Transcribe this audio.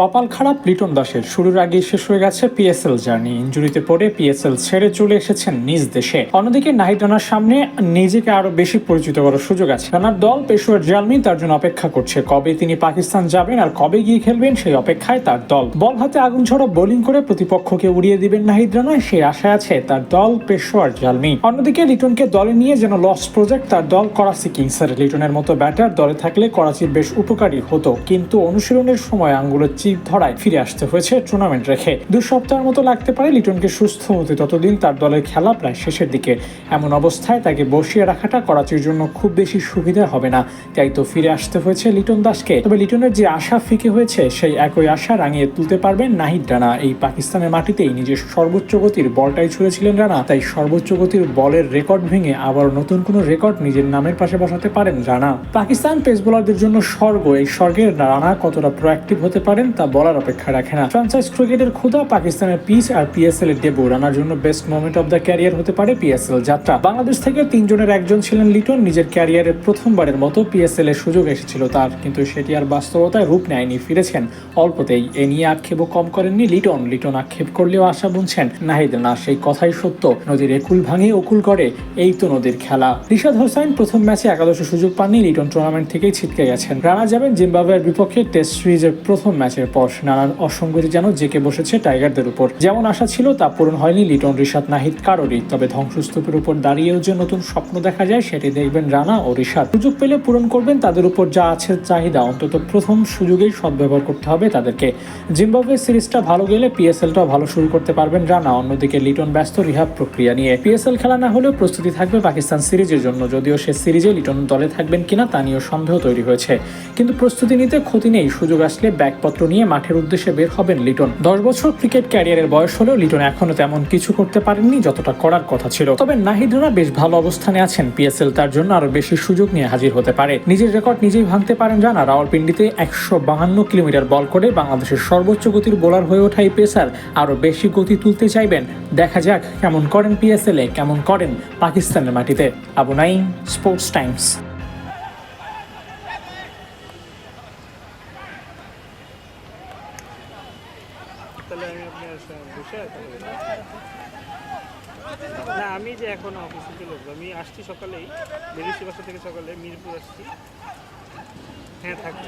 কপাল খারাপ, লিটন দাসের শুরুর আগে শেষ হয়ে গেছে পিএসএল জার্নি। ইঞ্জুরিতে পড়ে পিএসএল ছেড়ে চলে এসেছেন নিজ দেশে। অন্যদিকে নাহিদ রানার সামনে নিজেকে আরও বেশি পরিচিত করার সুযোগ আছে। রানার দল পেশোয়ার জালমি তার জন্য অপেক্ষা করছে। কবে তিনি পাকিস্তান যাবেন আর কবে গিয়ে খেলবেন সেই অপেক্ষায় তার দল। বল হাতে আগুন ছড়া বোলিং করে প্রতিপক্ষকে উড়িয়ে দিবেন নাহিদ রানা সেই আশায় আছে তার দল পেশোয়ার জালমি অন্যদিকে লিটনকে দলে নিয়ে যেন লস প্রজেক্ট তার দল করাচি কিংসের লিটনের মতো ব্যাটার দলে থাকলে করাচির বেশ উপকারী হতো। কিন্তু অনুশীলনের সময় আঙ্গুলের চিপ ধরায় ফিরে আসতে হয়েছে টুর্নামেন্ট রেখে। দু সপ্তাহের মতো লাগতে পারে লিটনকে সুস্থ হতে। ততদিন তার দলের খেলা প্রায় শেষের দিকে। এমন অবস্থায় তাকে বসিয়ে রাখাটা করাচির জন্য খুব বেশি সুবিধা হবে না। তাই তো ফিরে আসতে হয়েছে লিটন দাসকে। তবে লিটনের যে আশা ফিকে হয়েছে, সেই একই আশা রাঙিয়ে তুলতে পারবেন নাহিদ রানা। এই পাকিস্তানের মাটিতেই নিজের সর্বোচ্চ গতির বলটাই ছুঁড়েছিলেন রানা। তাই সর্বোচ্চ গতির বলের রেকর্ড ভেঙে আবার নতুন কোনো রেকর্ড নিজের নামের পাশে বসাতে পারেন রানা। পাকিস্তান পেস বোলারদের জন্য স্বর্গ। এই স্বর্গের রানা কতটা প্রোয়াক্টিভ হতে পারেন তা বলার অপেক্ষা রাখে না। ফ্রান্সাইজ ক্রিকেটের ক্ষুদা পাকিস্তানের পিচ আর পিএসএল এর ডেবু রানার জন্য best moment of the career হতে পারে পিএসএল যাত্রা। বাংলাদেশ থেকে তিনজনের একজন ছিলেন লিটন, নিজের ক্যারিয়ারের প্রথমবারের মতো পিএসএল এর সুযোগ এসেছিল তার, কিন্তু সেটি আর বাস্তবতায় রূপ নেয়নি, ফিরেছেন অল্পতেই। এ নিয়ে আক্ষেপও কম করেননি লিটন। লিটন আক্ষেপ করলেও আশা বুনছেন নাহিদ না, সেই কথাই সত্য। নদীর একুল ভাঙে অকুল করে, এই তো নদীর খেলা। রিশাদ হোসাইন প্রথম ম্যাচে একাদশ সুযোগ পাননি, লিটন টুর্নামেন্ট থেকেই ছিটকে গেছেন। রানা যাবেন জিম্বাবুয়ের বিপক্ষে টেস্ট সিরিজের প্রথম ম্যাচের পর নানান অসঙ্গতি যেন জেকে বসেছে টাইগারদের উপর। যেমন আশা ছিল, তা পূরণ হয়নি লিটন রিশাদ নাহিদ, কারোরই। তবে ধ্বংসস্তূপের উপর দাঁড়িয়েও যে নতুন স্বপ্ন দেখা যায়, সেটি দেখবেন রানা ও রিশাদ সুযোগ পেলে পূরণ করবেন তাদের উপর যা আছে চাহিদা। অন্তত প্রথম সুযোগেই সদ্ব্যবহার করতে হবে তাদেরকে। জিম্বাবুয়ে সিরিজটা ভালো গেলে পিএসএলটাও ভালো শুরু করতে পারবেন রানা। অন্যদিকে লিটন ব্যস্ত রিহাব প্রক্রিয়া নিয়ে। পিএসএল খেলা না হলেও প্রস্তুতি থাকবে পাকিস্তান সিরিজের জন্য। যদিও সে সিরিজে লিটন দলে থাকবেন কিনা তা নিয়েও সন্দেহ তৈরি হয়েছে। কিন্তু প্রস্তুতি নিতে ক্ষতি নেই। সুযোগ আসলে ব্যাগপত্র নিয়ে মাঠের উদ্দেশ্যে বের হবেন লিটন। দশ বছর ক্রিকেট ক্যারিয়ারের বয়স হলেও লিটন এখনও তেমন কিছু করতে পারেননি, যতটা করার কথা ছিল। তবে নাহিদ বেশ ভালো অবস্থানে আছেন। পিএসএল তার জন্য আরও বেশি সুযোগ নিয়ে হাজির হতে পারে। নিজের রেকর্ড নিজেই ভাঙতে পারেন রানা রাওয়ালপিন্ডিতে একশো বাহান্ন কিলোমিটার বল করে বাংলাদেশের সর্বোচ্চ গতির বোলার হয়ে ওঠা এই পেসার আরও বেশি গতি তুলতে চাইবেন। দেখা যাক কেমন করেন পিএসএল এ, কেমন করেন পাকিস্তানের মাটিতে। Abu Nayeem sports times. তাহলে আমি না, আমি যে এখন অফিসে চলে লোক আমি আসছি সকালেই, বেরিয়েছি বাসা থেকে সকালে, মিরপুর আসছি হ্যাঁ থাকব।